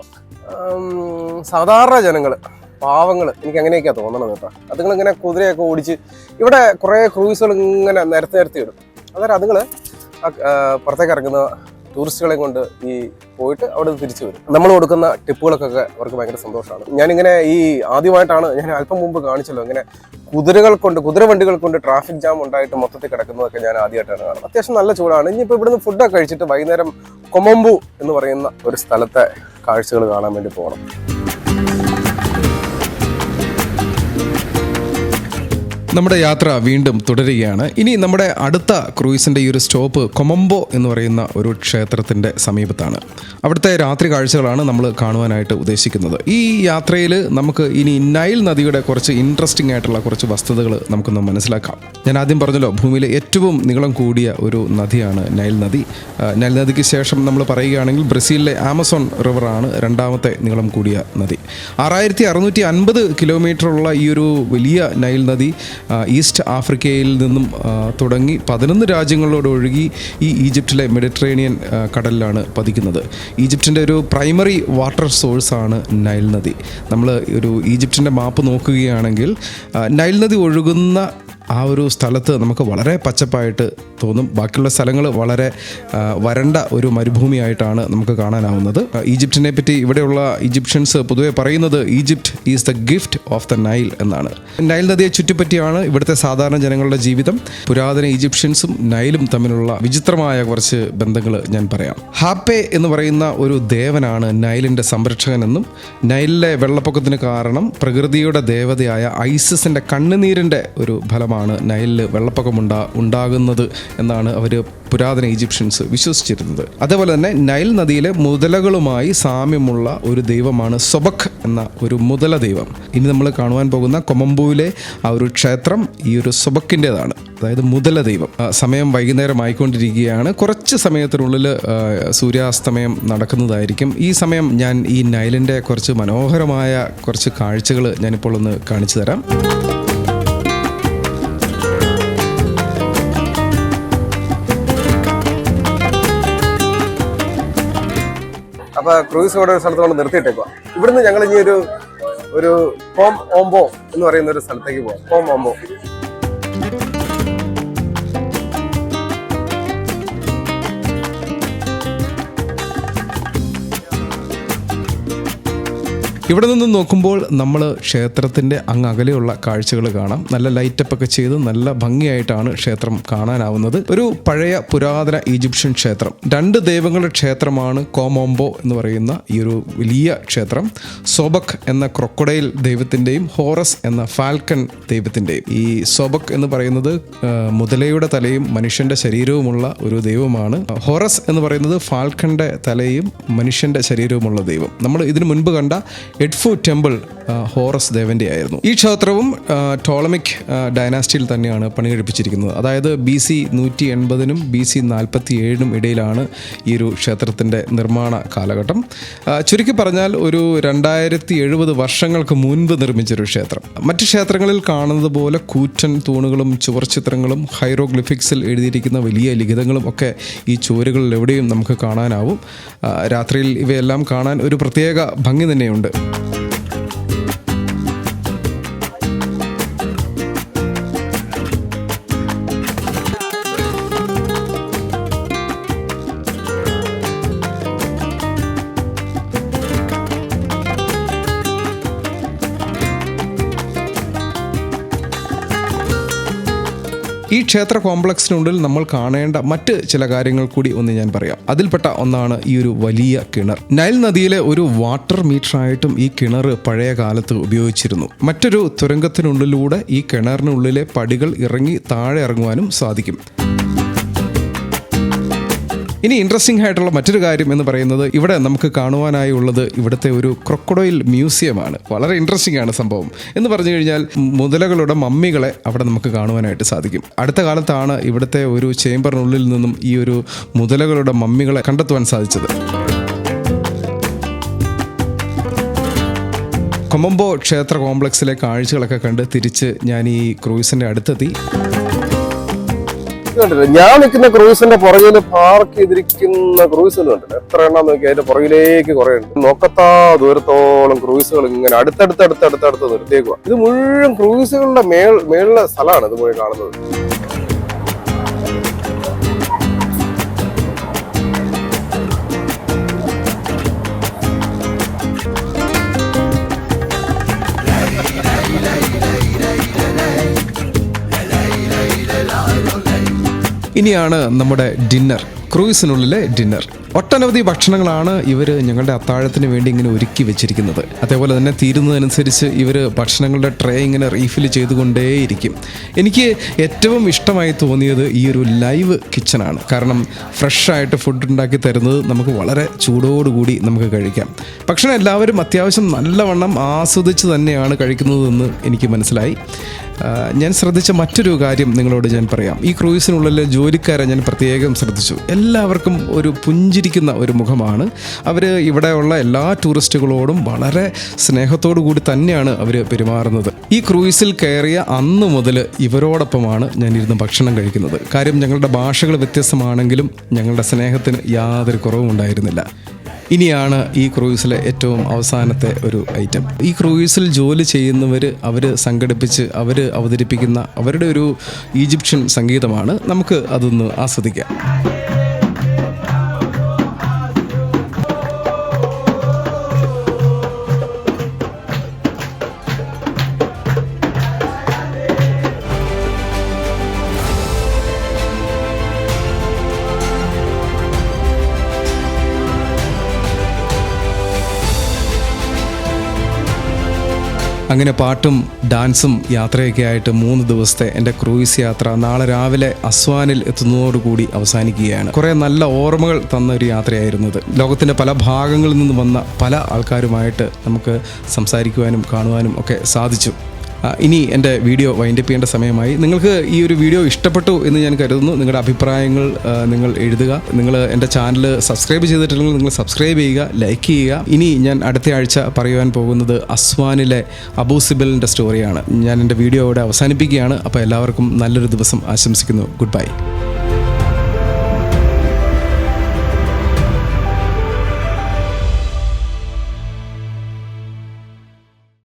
സാധാരണ ജനങ്ങൾ പാവങ്ങൾ എനിക്ക് അങ്ങനെയൊക്കെയാണ് തോന്നണത് കേട്ടോ. അതുങ്ങൾ ഇങ്ങനെ കുതിരയൊക്കെ ഓടിച്ച് ഇവിടെ കുറേ ക്രൂയിസുകൾ ഇങ്ങനെ നിരത്തി നിരത്തി വരും അന്നേരം അതുങ്ങൾ പുറത്തേക്ക് ഇറങ്ങുന്ന ടൂറിസ്റ്റുകളെ കൊണ്ട് ഈ പോയിട്ട് അവിടെ തിരിച്ചു വരും. നമ്മൾ കൊടുക്കുന്ന ടിപ്പുകൾക്കൊക്കെ അവർക്ക് ഭയങ്കര സന്തോഷമാണ്. ഞാനിങ്ങനെ ഈ ആദ്യമായിട്ടാണ് ഞാൻ അല്പം മുമ്പ് കാണിച്ചല്ലോ ഇങ്ങനെ കുതിരകൾ കൊണ്ട് കുതിര വണ്ടികൾ കൊണ്ട് ട്രാഫിക് ജാം ഉണ്ടായിട്ട് മൊത്തത്തിൽ കിടക്കുന്നതൊക്കെ ഞാൻ ആദ്യമായിട്ടാണ് കാണുന്നത്. അത്യാവശ്യം നല്ല ചൂടാണ്. ഇനിയിപ്പോൾ ഇവിടുന്ന് ഫുഡൊക്കെ കഴിച്ചിട്ട് വൈകുന്നേരം കൊമമ്പു എന്ന് പറയുന്ന ഒരു സ്ഥലത്തെ കാഴ്ചകൾ കാണാൻ വേണ്ടി പോകണം നമ്മുടെ യാത്ര വീണ്ടും തുടരുകയാണ്. ഇനി നമ്മുടെ അടുത്ത ക്രൂയിസിന്റെ ഈ ഒരു സ്റ്റോപ്പ് കൊമംബോ എന്ന് പറയുന്ന ഒരു ക്ഷേത്രത്തിന്റെ സമീപത്താണ്. അവിടുത്തെ രാത്രി കാഴ്ചകളാണ് നമ്മൾ കാണുവാനായിട്ട് ഉദ്ദേശിക്കുന്നത്. ഈ യാത്രയിൽ നമുക്ക് ഇനി നൈൽ നദിയുടെ കുറച്ച് ഇൻട്രസ്റ്റിംഗ് ആയിട്ടുള്ള കുറച്ച് വസ്തുതകൾ നമുക്കൊന്ന് മനസ്സിലാക്കാം. ഞാൻ ആദ്യം പറഞ്ഞല്ലോ ഭൂമിയിലെ ഏറ്റവും നീളം കൂടിയ ഒരു നദിയാണ് നൈൽ നദി. നൈൽ നദിക്ക് ശേഷം നമ്മൾ പറയുകയാണെങ്കിൽ ബ്രസീലിലെ ആമസോൺ റിവറാണ് രണ്ടാമത്തെ നീളം കൂടിയ നദി. ആറായിരത്തി അറുന്നൂറ്റി അൻപത് കിലോമീറ്ററുള്ള ഈ ഒരു വലിയ നൈൽ നദി ഈസ്റ്റ് ആഫ്രിക്കയിൽ നിന്നും തുടങ്ങി പതിനൊന്ന് രാജ്യങ്ങളോട് ഒഴുകി ഈ ഈജിപ്റ്റിലെ മെഡിറ്ററേനിയൻ കടലിലാണ് പതിക്കുന്നത്. ഈജിപ്റ്റിന്റെ ഒരു പ്രൈമറി വാട്ടർ സോഴ്സാണ് നൈൽ നദി. നമ്മൾ ഒരു ഈജിപ്റ്റിന്റെ മാപ്പ് നോക്കുകയാണെങ്കിൽ നൈൽ നദി ഒഴുകുന്ന ആ ഒരു സ്ഥലത്ത് നമുക്ക് വളരെ പച്ചപ്പായിട്ട് തോന്നും. ബാക്കിയുള്ള സ്ഥലങ്ങൾ വളരെ വരണ്ട ഒരു മരുഭൂമിയായിട്ടാണ് നമുക്ക് കാണാനാവുന്നത്. ഈജിപ്റ്റിനെ പറ്റി ഇവിടെയുള്ള ഈജിപ്ഷ്യൻസ് പൊതുവെ പറയുന്നത് Egypt is the gift of the Nile എന്നാണ്. നൈൽ നദിയെ ചുറ്റിപ്പറ്റിയാണ് ഇവിടുത്തെ സാധാരണ ജനങ്ങളുടെ ജീവിതം. പുരാതന ഈജിപ്ഷ്യൻസും നൈലും തമ്മിലുള്ള വിചിത്രമായ കുറച്ച് ബന്ധങ്ങൾ ഞാൻ പറയാം. ഹാപ്പെ എന്ന് പറയുന്ന ഒരു ദേവനാണ് നൈലിന്റെ സംരക്ഷകനെന്നും നൈലിലെ വെള്ളപ്പൊക്കത്തിന് കാരണം പ്രകൃതിയുടെ ദേവതയായ ഐസിസിന്റെ കണ്ണുനീരിന്റെ ഒരു ഫലമാണ് നൈലിൽ വെള്ളപ്പൊക്കമുണ്ടാ ഉണ്ടാകുന്നത് എന്നാണ് അവർ പുരാതന ഈജിപ്ഷ്യൻസ് വിശ്വസിച്ചിരുന്നത്. അതേപോലെ തന്നെ നൈൽ നദിയിലെ മുതലകളുമായി സാമ്യമുള്ള ഒരു ദൈവമാണ് സൊബക് എന്ന ഒരു മുതല ദൈവം. ഇനി നമ്മൾ കാണുവാൻ പോകുന്ന കൊമംബുവിലെ ആ ഒരു ക്ഷേത്രം ഈ ഒരു സൊബക്കിന്റെതാണ് അതായത് മുതല ദൈവം. സമയം വൈകുന്നേരം ആയിക്കൊണ്ടിരിക്കുകയാണ്. കുറച്ച് സമയത്തിനുള്ളിൽ സൂര്യാസ്തമയം നടക്കുന്നതായിരിക്കും. ഈ സമയം ഞാൻ ഈ നൈലിന്റെ കുറച്ച് മനോഹരമായ കുറച്ച് കാഴ്ചകൾ ഞാനിപ്പോൾ ഒന്ന് കാണിച്ചു തരാം. അപ്പൊ ക്രൂയിസ് ഇവിടെ ഒരു സ്ഥലത്ത് കൊണ്ട് നിർത്തിയിട്ടേക്കുക ഇവിടുന്ന് ഞങ്ങൾ ഇനി ഒരു ഒരു ഹോം ഓംബോ എന്ന് പറയുന്ന ഒരു സ്ഥലത്തേക്ക് പോവാം. Kom Ombo. ഇവിടെ നിന്ന് നോക്കുമ്പോൾ നമ്മൾ ക്ഷേത്രത്തിന്റെ അങ്ങ് അകലെയുള്ള കാഴ്ചകൾ കാണാം. നല്ല ലൈറ്റപ്പ് ഒക്കെ ചെയ്ത് നല്ല ഭംഗിയായിട്ടാണ് ക്ഷേത്രം കാണാനാവുന്നത്. ഒരു പഴയ പുരാതന ഈജിപ്ഷ്യൻ ക്ഷേത്രം. രണ്ട് ദൈവങ്ങളുടെ ക്ഷേത്രമാണ് കോമോംബോ എന്ന് പറയുന്ന ഈ ഒരു വലിയ ക്ഷേത്രം. സോബക് എന്ന ക്രൊക്കഡൈൽ ദൈവത്തിന്റെയും ഹോറസ് എന്ന ഫാൽക്കൺ ദൈവത്തിന്റെയും. ഈ സോബക് എന്ന് പറയുന്നത് മുതലയുടെ തലയും മനുഷ്യന്റെ ശരീരവുമുള്ള ഒരു ദൈവമാണ്. ഹോറസ് എന്ന് പറയുന്നത് ഫാൽക്കന്റെ തലയും മനുഷ്യന്റെ ശരീരവുമുള്ള ദൈവം. നമ്മൾ ഇതിനു മുൻപ് കണ്ട എഡ്ഫു ടെമ്പിൾ ഹോറസ് ദേവന്റെ ആയിരുന്നു. ഈ ക്ഷേത്രവും ടോളമിക് ഡൈനാസ്റ്റിയിൽ തന്നെയാണ് പണി കഴിപ്പിച്ചിരിക്കുന്നത് അതായത് ബി സി നൂറ്റി എൺപതിനും ബി സി നാൽപ്പത്തി ഏഴിനും ഇടയിലാണ് ഈ ഒരു ക്ഷേത്രത്തിന്റെ നിർമ്മാണ കാലഘട്ടം. ചുരുക്കി പറഞ്ഞാൽ ഒരു രണ്ടായിരത്തി എഴുപത് വർഷങ്ങൾക്ക് മുൻപ് നിർമ്മിച്ചൊരു ക്ഷേത്രം. മറ്റ് ക്ഷേത്രങ്ങളിൽ കാണുന്നത് പോലെ കൂറ്റൻ തൂണുകളും ചുവർച്ചിത്രങ്ങളും ഹൈറോഗ്ലിഫിക്സിൽ എഴുതിയിരിക്കുന്ന വലിയ ലിഖിതങ്ങളും ഒക്കെ ഈ ചുവരുകളിൽ എവിടെയും നമുക്ക് കാണാനാവും. രാത്രിയിൽ ഇവയെല്ലാം കാണാൻ ഒരു പ്രത്യേക ഭംഗി തന്നെയുണ്ട്. ഈ ക്ഷേത്ര കോംപ്ലക്സിനുള്ളിൽ നമ്മൾ കാണേണ്ട മറ്റ് ചില കാര്യങ്ങൾ കൂടി ഒന്ന് ഞാൻ പറയാം. അതിൽപ്പെട്ട ഒന്നാണ് ഈ ഒരു വലിയ കിണർ. നൈൽ നദിയിലെ ഒരു വാട്ടർ മീറ്ററായിട്ടും ഈ കിണർ പഴയ കാലത്ത് ഉപയോഗിച്ചിരുന്നു. മറ്റൊരു തുരങ്കത്തിനുള്ളിലൂടെ ഈ കിണറിനുള്ളിലെ പടികൾ ഇറങ്ങി താഴെ ഇറങ്ങുവാനും സാധിക്കും. ഇനി ഇൻട്രസ്റ്റിംഗ് ആയിട്ടുള്ള മറ്റൊരു കാര്യം എന്ന് പറയുന്നത് ഇവിടെ നമുക്ക് കാണുവാനായി ഉള്ളത് ഇവിടുത്തെ ഒരു ക്രൊക്കഡോയിൽ മ്യൂസിയമാണ് വളരെ ഇൻട്രസ്റ്റിംഗ് ആണ് സംഭവം. എന്ന് പറഞ്ഞു കഴിഞ്ഞാൽ മുതലകളുടെ മമ്മികളെ അവിടെ നമുക്ക് കാണുവാനായിട്ട് സാധിക്കും. അടുത്ത കാലത്താണ് ഇവിടുത്തെ ഒരു ചേംബറിനുള്ളിൽ നിന്നും ഈ ഒരു മുതലകളുടെ മമ്മികളെ കണ്ടെത്തുവാൻ സാധിച്ചത്. കൊമംബോ ക്ഷേത്ര കോംപ്ലക്സിലെ കാഴ്ചകളൊക്കെ കണ്ട് തിരിച്ച് ഞാൻ ഈ ക്രൂയിസിന്റെ അടുത്തെത്തി. കണ്ടില്ലേ ഞാൻ നിൽക്കുന്ന ക്രൂസിന്റെ പുറകിൽ പാർക്ക് ചെയ്തിരിക്കുന്ന ക്രൂസുകൾ കണ്ടില്ല എത്ര എണ്ണം നോക്കി അതിന്റെ പുറകിലേക്ക് കുറെ ഉണ്ട്. നോക്കത്താ ദൂരത്തോളം ക്രൂസുകൾ ഇങ്ങനെ അടുത്തടുത്ത് അടുത്തടുത്ത് നിർത്തിയേക്കുക ഇത് മുഴുവൻ ക്രൂസുകളുടെ മേൾ മേളിലെ സ്ഥലമാണ് ഇത് കാണുന്നത്. ഇനിയാണ് നമ്മുടെ ഡിന്നർ ക്രൂയിസിനുള്ളിലെ ഡിന്നർ. ഒട്ടനവധി ഭക്ഷണങ്ങളാണ് ഇവർ ഞങ്ങളുടെ അത്താഴത്തിന് വേണ്ടി ഇങ്ങനെ ഒരുക്കി വെച്ചിരിക്കുന്നത്. അതേപോലെ തന്നെ തീരുന്നതനുസരിച്ച് ഇവർ ഭക്ഷണങ്ങളുടെ ട്രേ ഇങ്ങനെ റീഫിൽ ചെയ്തുകൊണ്ടേയിരിക്കും. എനിക്ക് ഏറ്റവും ഇഷ്ടമായി തോന്നിയത് ഈ ഒരു ലൈവ് കിച്ചണാണ്. കാരണം ഫ്രഷായിട്ട് ഫുഡ് ഉണ്ടാക്കി തരുന്നത് നമുക്ക് വളരെ ചൂടോടുകൂടി നമുക്ക് കഴിക്കാം. ഭക്ഷണം എല്ലാവരും അത്യാവശ്യം നല്ലവണ്ണം ആസ്വദിച്ച് തന്നെയാണ് കഴിക്കുന്നതെന്ന് എനിക്ക് മനസ്സിലായി. ഞാൻ ശ്രദ്ധിച്ച മറ്റൊരു കാര്യം നിങ്ങളോട് ഞാൻ പറയാം. ഈ ക്രൂയിസിനുള്ളിലെ ജോലിക്കാരെ ഞാൻ പ്രത്യേകം ശ്രദ്ധിച്ചു. എല്ലാവർക്കും ഒരു പുഞ്ചിരിക്കുന്ന ഒരു മുഖമാണ്. അവർ ഇവിടെയുള്ള എല്ലാ ടൂറിസ്റ്റുകളോടും വളരെ സ്നേഹത്തോടു കൂടി തന്നെയാണ് അവർ പെരുമാറുന്നത്. ഈ ക്രൂയിസിൽ കയറിയ അന്ന് മുതൽ ഇവരോടൊപ്പമാണ് ഞാൻ ഇരുന്ന് ഭക്ഷണം കഴിക്കുന്നത്. കാര്യം ഞങ്ങളുടെ ഭാഷകൾ വ്യത്യസ്തമാണെങ്കിലും ഞങ്ങളുടെ സ്നേഹത്തിന് യാതൊരു കുറവും ഉണ്ടായിരുന്നില്ല ഇനിയാണ് ഈ ക്രൂയിസിലെ ഏറ്റവും അവസാനത്തെ ഒരു ഐറ്റം ഈ ക്രൂയിസിൽ ജോലി ചെയ്യുന്നവർ അവർ സംഘടിപ്പിച്ച് അവർ അവതരിപ്പിക്കുന്ന അവരുടെ ഒരു ഈജിപ്ഷ്യൻ സംഗീതമാണ്. നമുക്ക് അതൊന്ന് ആസ്വദിക്കാം. അങ്ങനെ പാട്ടും ഡാൻസും യാത്രയൊക്കെ ആയിട്ട് മൂന്ന് ദിവസത്തെ എന്റെ ക്രൂയിസ് യാത്ര നാളെ രാവിലെ അസ്വാനിൽ എത്തുന്നതോടുകൂടി അവസാനിക്കുകയാണ്. കുറേ നല്ല ഓർമ്മകൾ തന്ന ഒരു യാത്രയായിരുന്നത് ലോകത്തിന്റെ പല ഭാഗങ്ങളിൽ നിന്ന് വന്ന പല ആൾക്കാരുമായിട്ട് നമുക്ക് സംസാരിക്കുവാനും കാണുവാനും ഒക്കെ സാധിച്ചു. ഇനി എന്റെ വീഡിയോ വൈൻഡപ്പ് ചെയ്യേണ്ട സമയമായി. നിങ്ങൾക്ക് ഈ ഒരു വീഡിയോ ഇഷ്ടപ്പെട്ടു എന്ന് ഞാൻ കരുതുന്നു. നിങ്ങളുടെ അഭിപ്രായങ്ങൾ നിങ്ങൾ എഴുതുക. നിങ്ങൾ എന്റെ ചാനൽ സബ്സ്ക്രൈബ് ചെയ്തിട്ടില്ലെങ്കിൽ നിങ്ങൾ സബ്സ്ക്രൈബ് ചെയ്യുക ലൈക്ക് ചെയ്യുക. ഇനി ഞാൻ അടുത്ത ആഴ്ച പറയുവാൻ പോകുന്നത് അസ്വാനിലെ അബൂസിബലിന്റെ സ്റ്റോറിയാണ് ഞാൻ എന്റെ വീഡിയോ ഇവിടെ അവസാനിപ്പിക്കുകയാണ്. അപ്പോൾ എല്ലാവർക്കും നല്ലൊരു ദിവസം ആശംസിക്കുന്നു. Good bye